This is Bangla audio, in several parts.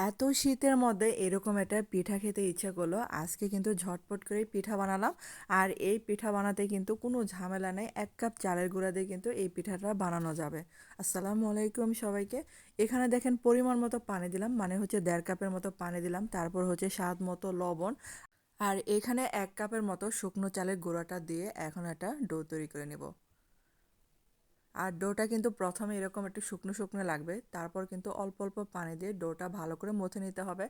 এত শীতের মধ্যে এরকম একটা পিঠা খেতে ইচ্ছা করল। আজকে কিন্তু ঝটপট করে পিঠা বানালাম। আর এই পিঠা বানাতে কিন্তু কোনো ঝামেলা নেই। এক কাপ চালের গুঁড়া দিয়ে কিন্তু এই পিঠাটা বানানো যাবে। আসসালামু আলাইকুম সবাইকে। এখানে দেখেন পরিমাণ মতো পানি দিলাম মানে হচ্ছে দেড় কাপের মতো পানি দিলাম। তারপর হচ্ছে স্বাদ মতো লবণ। আর এখানে এক কাপের মতো শুকনো চালের গুঁড়াটা দিয়ে এখন একটা ডো তৈরি করে নেব। আর ডোটা কিন্তু প্রথমে এরকম একটু শুকনো শুকনো লাগবে, তারপর কিন্তু অল্প অল্প পানি দিয়ে ডোটা ভালো করে মথে নিতে হবে।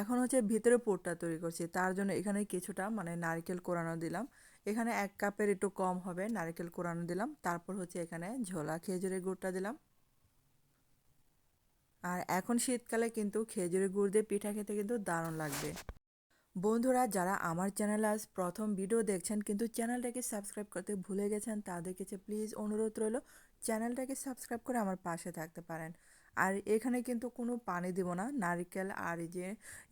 এখন হচ্ছে ভিতরে পুরটা তৈরি করছি, তার জন্য এখানে কিছুটা মানে নারকেল কোরানো দিলাম। এখানে এক কাপের একটু কম হবে, নারকেল কোরানো দিলাম, তারপর হচ্ছে এখানে ঝোলা খেজুরের গুড়টা দিলাম। আর এখন শীতকালে কিন্তু খেজুরের গুড় দিয়ে পিঠা খেতে কিন্তু দারুণ লাগবে। বন্ধুরা, যারা আমার চ্যানেল আজ প্রথম ভিডিও দেখছেন, কিন্তু চ্যানেলটাকে সাবস্ক্রাইব করতে ভুলে গেছেন, তাদের কাছে প্লিজ অনুরোধ রইল, চ্যানেলটাকে সাবস্ক্রাইব করে আমার পাশে থাকতে পারেন। আর এখানে কিন্তু কোনো পানি দেব না, নারিকেল আর এই যে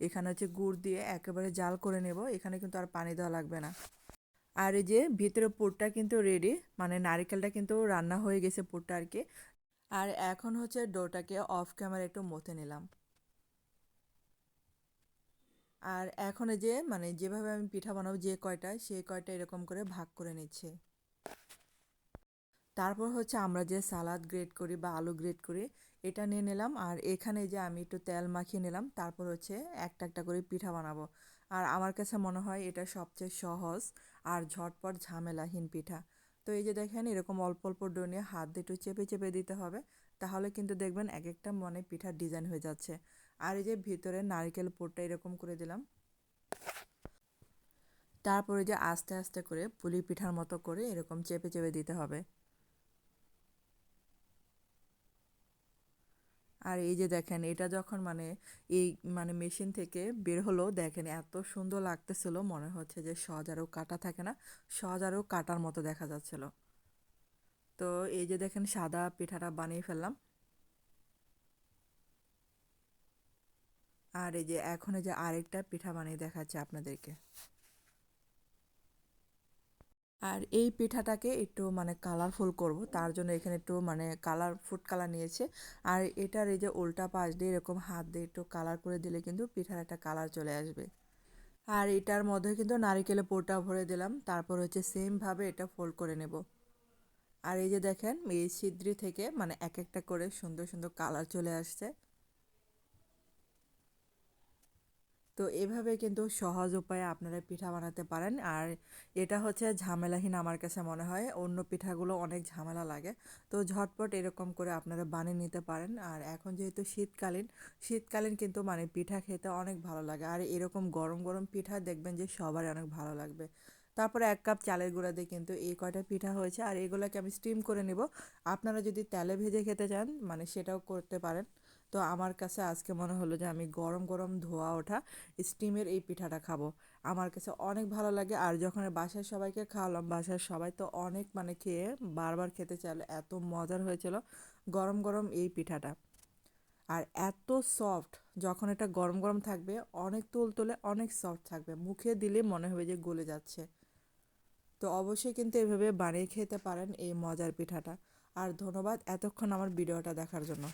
এখানে হচ্ছে গুড় দিয়ে একেবারে জাল করে নেব, এখানে কিন্তু আর পানি দেওয়া লাগবে না। আর এই যে ভিতরে পুরটা কিন্তু রেডি মানে নারিকেলটা কিন্তু রান্না হয়ে গেছে পুরটা আর কি। আর এখন হচ্ছে ডোটাকে অফ ক্যামেরা একটু মথে নিলাম। আর এখন যে মানে যেভাবে আমি পিঠা বানাবো যে কয়টা, সেই কয়টা এরকম করে ভাগ করে নিচ্ছে। তারপর হচ্ছে আমরা যে সালাদ গ্রেড করি বা আলু গ্রেড করি, এটা নিয়ে নিলাম। আর এখানে যে আমি একটু তেল মাখিয়ে নিলাম, তারপর হচ্ছে একটা একটা করে পিঠা বানাবো। আর আমার কাছে মনে হয় এটা সবচেয়ে সহজ আর ঝটপট ঝামেলাহীন পিঠা। তো এই যে দেখেন, এরকম অল্প অল্প ডো নিয়ে হাত দিয়ে একটু চেপে চেপে দিতে হবে, তাহলে কিন্তু দেখবেন এক একটা মনে পিঠার ডিজাইন হয়ে যাচ্ছে। আর এই যে ভিতরে নারকেল পোরটা এরকম করে দিলাম। তারপরে যে আস্তে আস্তে করে পুলি পিঠার মতো করে এরকম চেপে চেপে দিতে হবে। আর এই যে দেখেন, এটা যখন মানে এই মানে মেশিন থেকে বের হলো, দেখেন এত সুন্দর লাগতেছিল, মনে হচ্ছে যে সজারও কাটা থাকে না সজারও কাটার মতো দেখা যাচ্ছিল। তো এই যে দেখেন সাদা পিঠাটা বানিয়ে ফেললাম। আর এই যে এখন যে আরেকটা পিঠা বানিয়ে দেখাচ্ছে আপনাদেরকে। আর এই পিঠাটাকে একটু মানে কালারফুল করব, তার জন্য এখানে একটু মানে কালার ফুড কালার নিয়েছে। আর এটার এই যে উল্টা পাশ দিয়ে এরকম হাত দিয়ে একটু কালার করে দিলে কিন্তু পিঠার একটা কালার চলে আসবে। আর এটার মধ্যে কিন্তু নারিকেলের পোটা ভরে দিলাম, তারপর হচ্ছে সেমভাবে এটা ফোল্ড করে নেব। আর এই যে দেখেন, এই ছিদ্রি থেকে মানে এক একটা করে সুন্দর সুন্দর কালার চলে আসছে। তো এভাবে কিন্তু সহজ উপায়ে আপনারা পিঠা বানাতে পারেন। আর এটা হচ্ছে ঝামেলাহীন আমার কাছে মনে হয়। অন্য পিঠাগুলো অনেক ঝামেলা লাগে। তো ঝটপট এরকম করে আপনারা বানিয়ে নিতে পারেন। আর এখন যেহেতু শীতকালীন শীতকালীন কিন্তু মানে পিঠা খেতে অনেক ভালো লাগে। আর এরকম গরম গরম পিঠা দেখবেন যে সবারই অনেক ভালো লাগবে। তারপরে এক কাপ চালের গুঁড়া দিয়ে কিন্তু এই কয়টা পিঠা হয়েছে। আর এগুলোকে আমি স্টিম করে নেব। আপনারা যদি তেলে ভেজে খেতে চান মানে সেটাও করতে পারেন। তো আমার কাছে আজকে মনে হলো যে আমি গরম গরম ধোয়া ওঠা স্টিমের এই পিঠাটা খাব। আমার কাছে অনেক ভালো লাগে আর যখন বাসার সবাইকে খাওয়ালাম, বাসার সবাই তো অনেক মানে খেয়ে বারবার খেতে চাইলো, এত মজার হয়েছিল গরম গরম এই পিঠাটা। আর এত সফট যখন এটা গরম গরম থাকবে, অনেক তুল তুলে অনেক সফট থাকবে, মুখে দিলে মনে হবে যে গলে যাচ্ছে। তো অবশ্যই কিন্তু এভাবে বানিয়ে খেতে পারেন এই মজার পিঠাটা। আর ধন্যবাদ এতক্ষণ আমার ভিডিওটা দেখার জন্য।